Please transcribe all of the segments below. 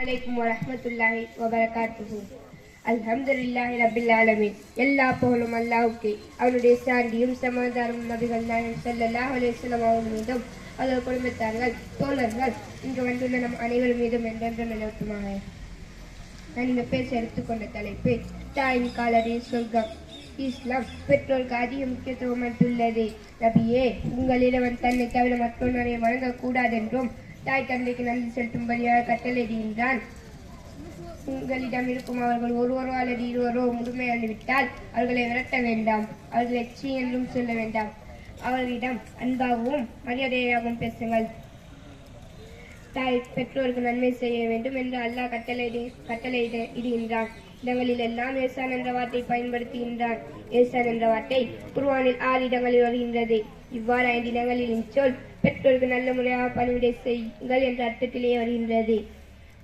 அலைக்கும் வரஹ்மத்துல்லாஹி வபரகாத்துஹு. அல்ஹம்துலில்லாஹி ரபில் ஆலமின். எல்லா புகழும் அல்லாஹ்வுக்கே. அவனுடைய சாண்டியும் சமாதானமும் நபிகள் நாயகம் ஸல்லல்லாஹு அலைஹி வஸல்லம் அவர்கள் மீதும் அவர்கள் குடும்பத்தார்கள் தோழர்கள் இங்கு வந்துள்ள நம் அனைவர் மீதும் என்றென்றும் நிலவட்டுமாக நான் இந்த பேச எடுத்துக்கொண்ட தலைப்பு தாயின் காலடி சொர்க்கம். இஸ்லாம் பெற்றோருக்கு அதிக முக்கியத்துவம் அளித்துள்ளது. நபியே உங்களிடம் தன்னை தவிர மற்றொன்றை வழங்கக்கூடாது என்றும் தாய் தந்தைக்கு நன்றி செலுத்தும்படியாக கட்டளையிடுகின்றான் உங்களிடம் இருக்கும் அவர்கள் ஒருவரோ அல்லது இருவரோ முழுமையாகிவிட்டால் அவர்களை விரட்ட வேண்டாம். அவர்களை சீ என்றும் சொல்ல வேண்டாம். அவர்களிடம் அன்பாகவும் மரியாதையாகவும் பேசுங்கள். தாய் பெற்றோருக்கு நன்மை செய்ய வேண்டும் என்று அல்லாஹ் கட்டளை கட்டளையிட இடுகின்றான். இடங்களில் எல்லாம் ஏசான் என்ற வார்த்தை பயன்படுத்துகின்றான். ஏசான் என்ற வார்த்தை குருவானில் ஆறு இடங்களில் வருகின்றது. இவ்வாறு ஐந்து இடங்களில் இச்சொல் பெற்றோருக்கு நல்ல முறையாக பணிவிடை செய்யுங்கள் என்ற அர்த்தத்திலே வருகின்றது.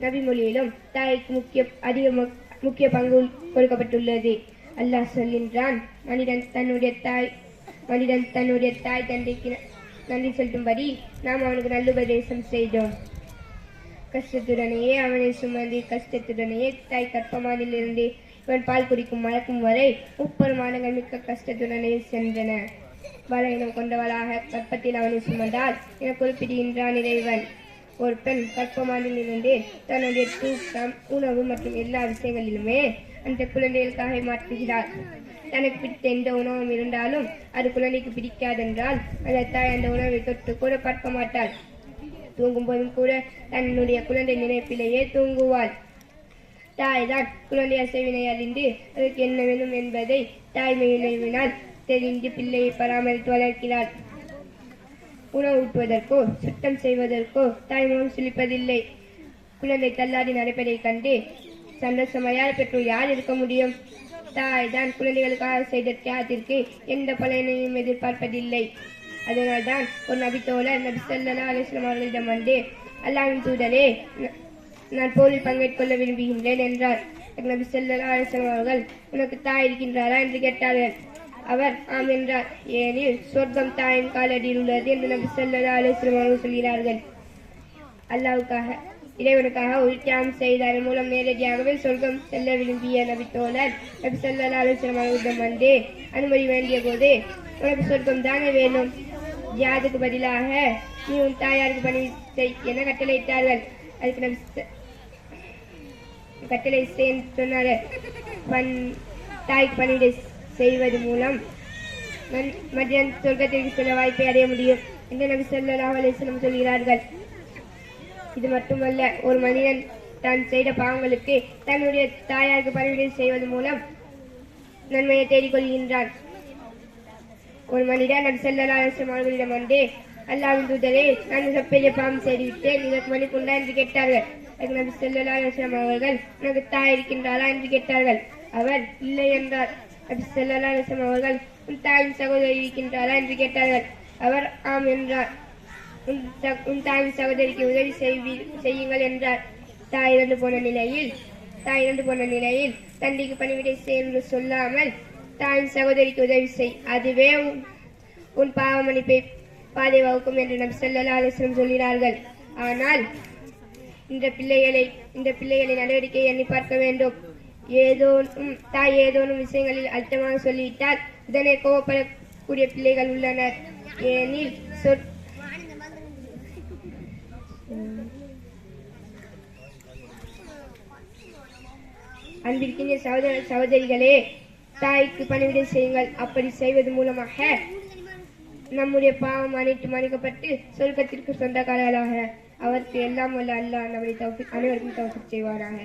நபிமொழியிலும் தாய்க்கு முக்கிய அதிக மு- முக்கிய பங்கு கொடுக்கப்பட்டுள்ளது. அல்லாஹ் சொல்கின்றான் மனிதன் தன்னுடைய தாய் மனிதன் தன்னுடைய தாய் தந்தைக்கு நன்றி செலுத்தும்படி நாம் அவனுக்கு நல்லுபதேசம் செய்தோம். கஷ்டத்துடனேயே அவனை சுமந்து கஷ்டத்துடனேயே தாய் கற்பமானிலிருந்து இவன் பால் குடிக்கும் மறக்கும் வரை முப்பது மாதங்கள் மிக்க கஷ்டத்துடனே சென்றன. பலவீனம் கொண்டவளாக கற்பத்தில் அவனை சுமந்தால் என குறிப்பிடுகின்றான் இறைவன். ஒரு பெண் கற்பமானில் இருந்து தன்னுடைய தூக்கம் உணவு மற்றும் எல்லா விஷயங்களிலுமே அந்த குழந்தைகளுக்காக மாற்றுகிறார் தனக்கு பிடித்த எந்த உணவும் இருந்தாலும் அது குழந்தைக்கு பிடிக்காதென்றால் அந்த தாய் அந்த உணவை தொட்டு கூட பார்க்க மாட்டாள் தூங்கும் போதும் கூட தன்னுடைய குழந்தை நினைப்பிலேயே தூங்குவாள். தாய் தான் குழந்தை அசைவினை அறிந்து அதற்கு என்ன வேணும்? என்பதை தாய்மை நினைவினால் தெரிந்து பிள்ளையை பராமரித்து வளர்க்கிறார் உணவு ஊட்டுவதற்கோ சுத்தம் செய்வதற்கோ தாய் முகம் குழந்தை தள்ளாடி நடப்பதை கண்டு சந்தோஷமையால் பெற்றோர்? யார் இருக்க முடியும்? தாய் தான் குழந்தைகளுக்காக செய்த தியாகத்திற்கு எந்த பலனையும் எதிர்பார்ப்பதில்லை. அதனால்தான் ஒரு நபித்தோழர் நபி ஸல்லல்லாஹு அலைஹி அவர்களிடம் வந்து அல்லாவின் தூதரே நான் போரில் பங்கேற்கொள்ள விரும்புகின்றேன் என்றார். நபி ஸல்லல்லாஹு அலைஹி அவர்கள் உனக்கு தாய் இருக்கின்றாரா? என்று கேட்டார்கள். அவர் ஆம் என்றார். ஏனில் சொர்க்கம் தாயின் காலடியில் உள்ளது என்று நபி ஸல்லல்லாஹு அலைஹி அவர்கள் சொல்கிறார்கள். அல்லாவுக்காக இறைவனுக்காக உயிர்த்தியாகம் செய்ததன் மூலம் நேரடியாகவே சொர்க்கம் செல்ல விரும்பிய நபி தோழர் நபி ஸல்லல்லாஹு அலைஹி அவர்களிடம் வந்து அனுமதி வேண்டிய போது உனக்கு சொர்க்கம் தானே வேணும்? ஜியாதுக்கு பதிலாக நீ உன் தாயாருக்கு பணி செய் என கட்டளையிட்டார்கள். அதுக்கு நபி கட்டளை செய் சொன்னாரு. பண் தாய்க்கு பணியிட செய்வது மூலம் மன்- சொர்க்கத்திற்கு செல்ல வாய்ப்பை அடைய முடியும் என்று நபி ஸல்லல்லாஹு அலைஹி சொல்கிறார்கள். இது மட்டுமல்ல ஒரு மனிதன் தான் செய்த பாவங்களுக்கு தன்னுடைய தாயாருக்கு பணிவிடை செய்வது மூலம் நன்மையை தேடிக்கொள்கின்றான். ஒரு மனிதன் நபி ஸல்லல்லாஹு அவர்களிடம் வந்து அல்லாவின் தூதரே நான் மிகப்பெரிய பாவம் செய்துவிட்டேன் இதற்கு மன்னிப்புண்டா? என்று கேட்டார்கள். அதுக்கு நபி ஸல்லல்லாஹு அவர்கள் உனக்கு தாய் இருக்கின்றாரா என்று கேட்டார்கள். அவர் இல்லை என்றார். நபி அவர்கள் உன் தாயின் சகோதரி இருக்கின்றாரா என்று கேட்டார்கள். அவர் ஆம் என்றார். உன் ச- உன் தாயின் சகோதரிக்கு உதவி செய்யுங்கள் என்றார். தாய் இறந்து போன நிலையில் தாய் இறந்து போன நிலையில் தந்தைக்கு பணிவிடை செய் என்று சொல்லாமல் தாயின் சகோதரிக்கு உதவி செய். அதுவே உன் உன் பாவ மன்னிப்பை பாதை வகுக்கும் என்று நம் ஸல்லல்லாஹு அலைஹி சொல்கிறார்கள். ஆனால் இந்த பிள்ளைகளை இந்த பிள்ளைகளின் நடவடிக்கையை எண்ணி பார்க்க வேண்டும். ஏதோனும் தாய் ஏதோனும் விஷயங்களில் அழுத்தமாக சொல்லிவிட்டால் உடனே கோவப்படக்கூடிய பிள்ளைகள் உள்ளனர். ஏனில் சொற் அன்பிற்கின்ற சகோதர சகோதரிகளே தாய்க்கு பணிவிடை செய்யுங்கள். அப்படி செய்வது மூலமாக நம்முடைய பாவம் அனைத்து மன்னிக்கப்பட்டு சொர்க்கத்திற்கு சொந்தக்காரர்களாக அவருக்கு எல்லாம் உள்ள அல்லாஹ் நம்முடைய தவிர அனைவருக்கும் தௌஃபீக் செய்வாராக.